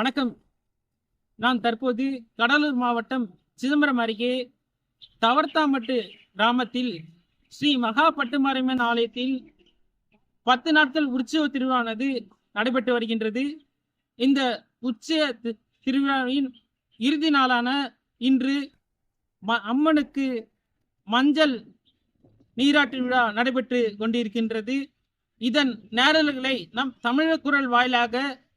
வணக்கம். நான் தற்போது கடலூர் மாவட்டம் சிதம்பரம் அருகே தவர்த்தாமட்டு கிராமத்தில் ஸ்ரீ மகா பட்டுமாரியம்மன் ஆலயத்தில் பத்து நாட்கள் உற்சவ திருவிழானது நடைபெற்று வருகின்றது. இந்த உற்சவ தி- திருவிழாவின் இறுதி நாளான இன்று ம- அம்மனுக்கு மஞ்சள் நீராட்டு விழா நடைபெற்று கொண்டிருக்கின்றது. இதன் நேரல்களை நம் தமிழ குரல் வாயிலாக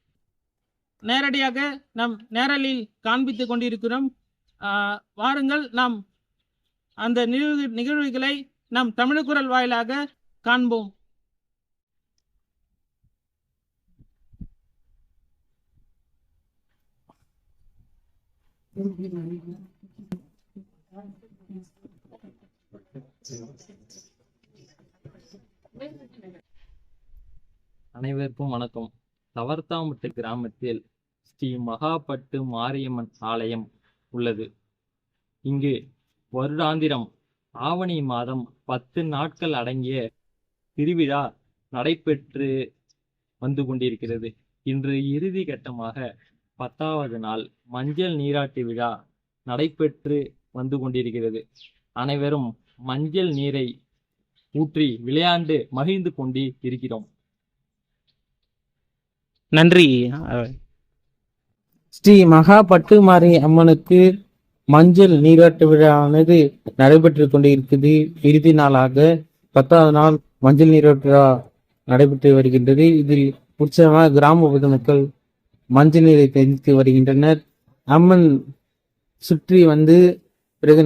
நேரடியாக நம் நேரலில் காண்பித்துக் கொண்டிருக்கிறோம். ஆஹ் வாருங்கள் நாம் அந்த நிகழ்வு நிகழ்வுகளை நம் தமிழ் குரல் வாயிலாக காண்போம். அனைவருக்கும் வணக்கம். தவர்த்தாம்பட்டு கிராமத்தில் ஸ்ரீ மகாபட்டு மாரியம்மன் ஆலயம் உள்ளது. இங்கு வருடாந்திரம் ஆவணி மாதம் பத்து நாட்கள் அடங்கிய திருவிழா நடைபெற்று வந்து கொண்டிருக்கிறது. இன்று இறுதி கட்டமாக பத்தாவது நாள் மஞ்சள் நீராட்டு விழா நடைபெற்று வந்து கொண்டிருக்கிறது. அனைவரும் மஞ்சள் நீரை ஊற்றி விளையாண்டு மகிழ்ந்து கொண்டு இருக்கிறோம் நன்றி. ஸ்ரீ மகா பட்டுமாரி அம்மனுக்கு மஞ்சள் நீராட்டு விழாவானது நடைபெற்று கொண்டிருக்குது. இறுதி நாளாக பத்தாவது நாள் மஞ்சள் நீராட்டு விழா நடைபெற்று வருகின்றது. இதில் உற்சவமாக கிராம பொதுமக்கள் மஞ்சள் நீரை தெரிவித்து வருகின்றனர். அம்மன் சுற்றி வந்து பிறகு